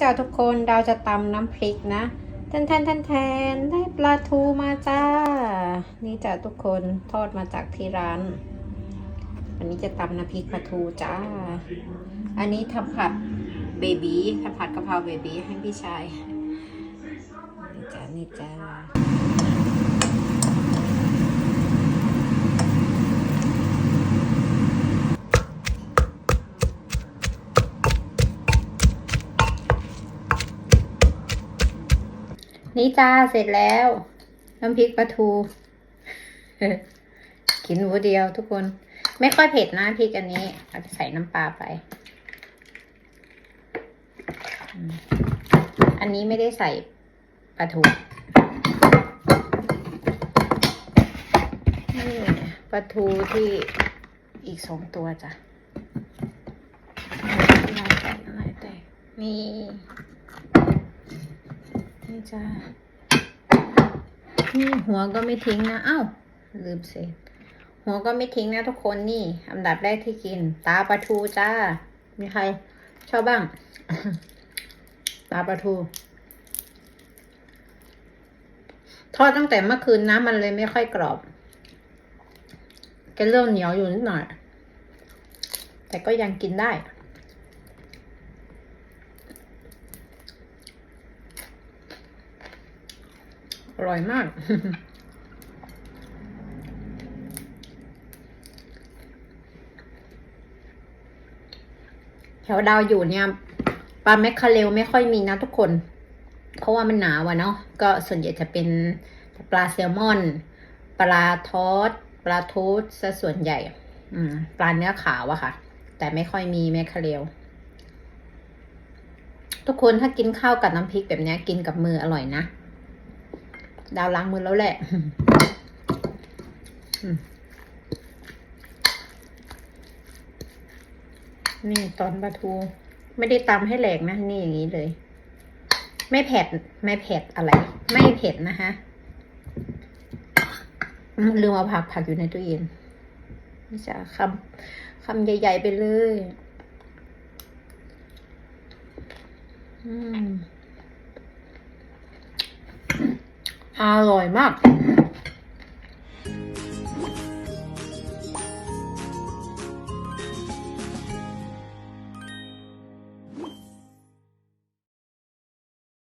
จ้าทุกคนเราจะตำน้ำพริกนะแทนแทนแทนแทนได้ปลาทูมาจ้า นี่จ้าทุกคนทอดมาจากที่ร้าน วันนี้จะตำน้ำพริกปลาทูจ้า อันนี้ทำผัดเบบี้ทำผัดกะเพราเบบี้ให้พี่ชายนี่จ้านี่จ้า นี่จ้าเสร็จแล้วน้ำพริกปลาทู กินหัวเดียวทุกคน ไม่ค่อยเผ็ดนะพริกอันนี้เราจะใส่น้ำปลาไป อันนี้ไม่ได้ใส่ปลาทูนี่ปลาทูที่อีกสองตัวจ้ะลายแตกลายแตก นี่จ้านี่หัวก็ไม่ทิ้งนะ เอ้า ลืมเสร็จหัวก็ไม่ทิ้งนะทุกคนนี่อันดับแรกที่กิน ตาปลาทูจ้า มีใคร ชอบบ้าง ตาปลาทู ทอดตั้งแต่เมื่อคืนนะมันเลยไม่ค่อยกรอบแกเริ่มเหนียวอยู่นิดหน่อย แต่ก็ยังกินได้ ร่อยมาก แถวดาวอยู่เนี่ยปลาแมคคาเรลไม่ค่อยมีนะทุกคน เพราะว่ามันหนาวอะเนาะก็ส่วนใหญ่จะเป็นปลาแซลมอน ปลาทอดปลาทูสซะส่วนใหญ่ อืม ปลาเนื้อขาวอะค่ะ แต่ไม่ค่อยมีแมคคาเรลทุกคนถ้ากินข้าวกับน้ำพริกแบบนี้กินกับมืออร่อยนะ ดาวล้างมือแล้วแหละนี่ตอนปลาทู ไม่ได้ตำให้แหลกนะ นี่อย่างนี้เลย ไม่เผ็ดไม่เผ็ดอะไร ไม่เผ็ดนะคะลืมเอาผักผักอยู่ในตู้เย็นนี่จะคำคำใหญ่ ๆ ไปเลย อืม อร่อยมาก